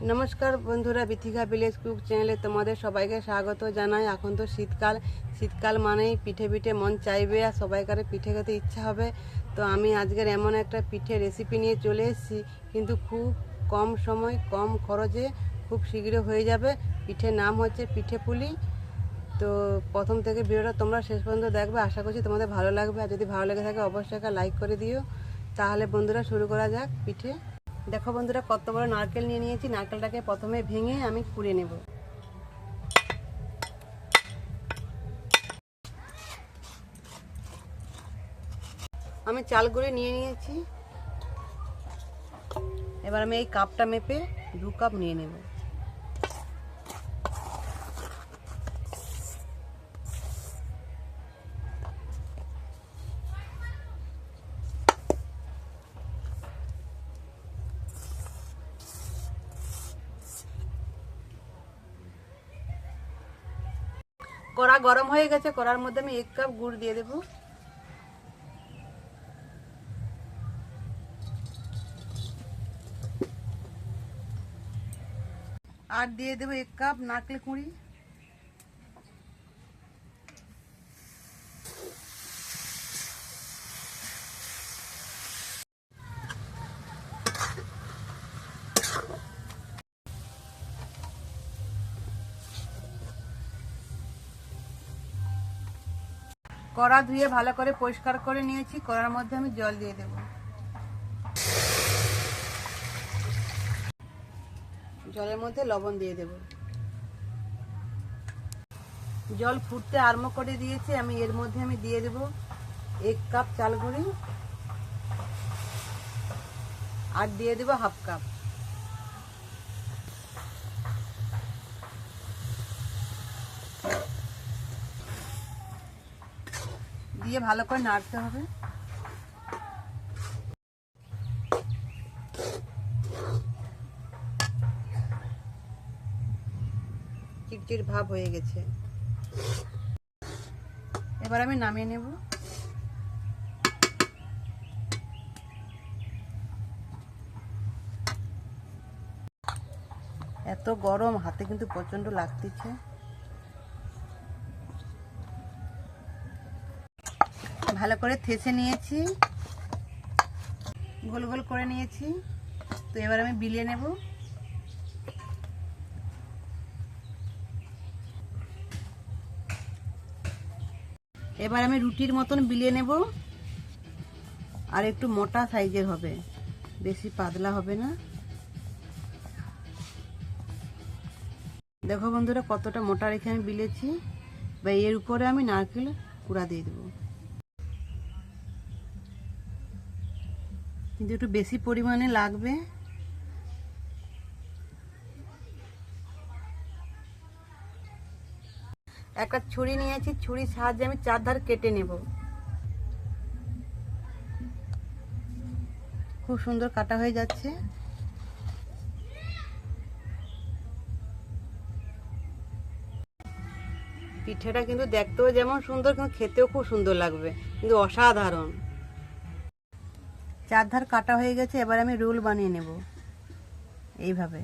নমস্কার বন্ধুরা, Bithika village cook চ্যানেলে তোমাদের সবাইকে স্বাগত জানাই। এখন তো শীতকাল। শীতকাল মানেই পিঠে পিঠে মন চাইবে আর সবাইকারে পিঠে খেতে ইচ্ছা হবে। তো আমি আজকের এমন একটা পিঠে রেসিপি নিয়ে চলে এসেছি, কিন্তু খুব কম সময়, কম খরচে খুব শীঘ্র হয়ে যাবে। পিঠের নাম হচ্ছে পিঠে পুলি। তো প্রথম থেকে ভিডিওটা তোমরা শেষ পর্যন্ত দেখবে। আশা করছি তোমাদের ভালো লাগবে। আর যদি ভালো লেগে থাকে, অবশ্যই একটা লাইক করে দিও। তাহলে বন্ধুরা, শুরু করা যাক পিঠে। দেখো বন্ধুরা, কত বড় নারকেল নিয়ে নিয়েছি। নারকেলটাকে প্রথমে ভেঙে আমি কুড়ে নেব। আমি চাল গুঁড়ে নিয়ে নিয়েছি। এবার আমি এই কাপটা মেপে দু কাপ নিয়ে নেব। কড়া গরম হয়ে গেছে, কড়ার মধ্যে আমি এক কাপ গুড় দিয়ে দেবো। আর দিয়ে দেবো এক কাপ নাকলে কুঁড়ি। কড়া ধুয়ে ভালো করে পরিষ্কার করে নিয়েছি। কড়ার মধ্যে আমি জল দিয়ে দেব। জলের মধ্যে লবণ দিয়ে দেব। জল ফুটতে আরম্ভ করে দিয়েছি। আমি এর মধ্যে আমি দিয়ে দেব এক কাপ চাল গুঁড়ি আর দিয়ে দেব হাফ কাপ। দিয়ে ভালো করে নাড়তে হবে। চিটচিট ভাব হয়ে গেছে। এবার আমি নামিয়ে নেব। এত গরম, হাতে কিন্তু প্রচণ্ড লাগতেছে। ভালো করে থেসে নিয়েছি। গোল গোল করে নিয়েছি। তো এবার আমি বিলিয়ে নেব। এবার আমি রুটির মতন বিলিয়ে নেব। আর একটু মোটা সাইজের হবে। বেশি পাতলা হবে না। দেখো বন্ধুরা, কতটা মোটা রেখে আমি বিলেছি। বা এর উপরে আমি নারকেল কুড়া দিয়ে দেবো। কিন্তু একটু বেশি পরিমাণে লাগবে। একটা ছুরি নিয়েছি, ছুরির সাহায্যে আমি চার ধার কেটে নেব। খুব সুন্দর কাটা হয়ে যাচ্ছে। পিঠেটা কিন্তু দেখতেও যেমন সুন্দর, কিন্তু খেতেও খুব সুন্দর লাগবে, কিন্তু অসাধারণ। চার ধার কাটা হয়ে গেছে, এবার আমি রোল বানিয়ে নেব। এইভাবে।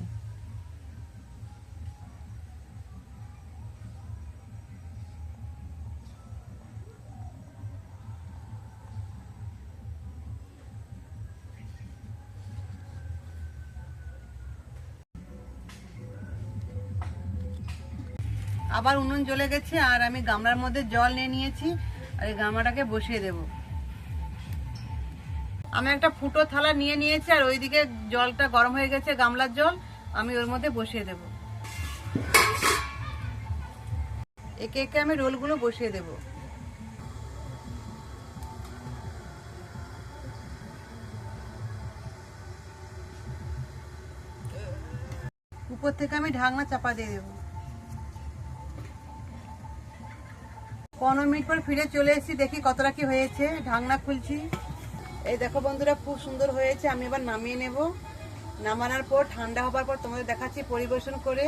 আবার উনুন জ্বলে গেছে, আর আমি গামলার মধ্যে জল নিয়ে নিয়েছি, আর এই গামলাটাকে বসিয়ে দেবো। আমি একটা ফুটো থালা নিয়ে নিয়েছি, আর ওইদিকে জলটা গরম হয়ে গেছে, গামলার জল, আমি ওর মধ্যে বসিয়ে দেব। একে একে আমি রোলগুলো বসিয়ে দেব। উপর থেকে আমি ঢাকনা চাপা দিয়ে দেবো। পনেরো মিনিট পর ফিরে চলে এসেছি, দেখি কতটা কি হয়েছে। ঢাকনা খুলছি। এই দেখো বন্ধুরা, খুব সুন্দর হয়েছে। আমি এবার নামিয়ে নেব। নামানোর পর ঠান্ডা হবার পর তোমাদের দেখাচ্ছি পরিবেশন করে।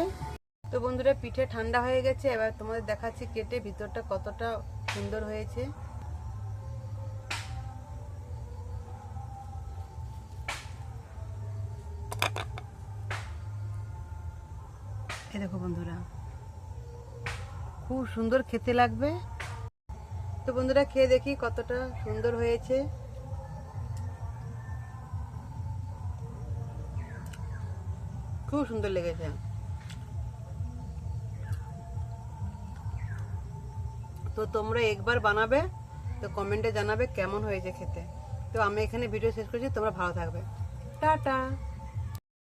তো বন্ধুরা, পিঠে ঠান্ডা হয়ে গেছে। এবার তোমাদের দেখাচ্ছি কেটে ভিতরটা কতটা সুন্দর হয়েছে। এই দেখো বন্ধুরা, খুব সুন্দর খেতে লাগবে। তো বন্ধুরা, খেয়ে দেখি কতটা সুন্দর হয়েছে। খুব সুন্দর লেগেছে। তো তোমরা একবার বানাবে, তো কমেন্টে জানাবে কেমন হয়েছে খেতে। তো আমি এখানে ভিডিও শেষ করছি, তোমরা ভালো থাকবে। টাটা।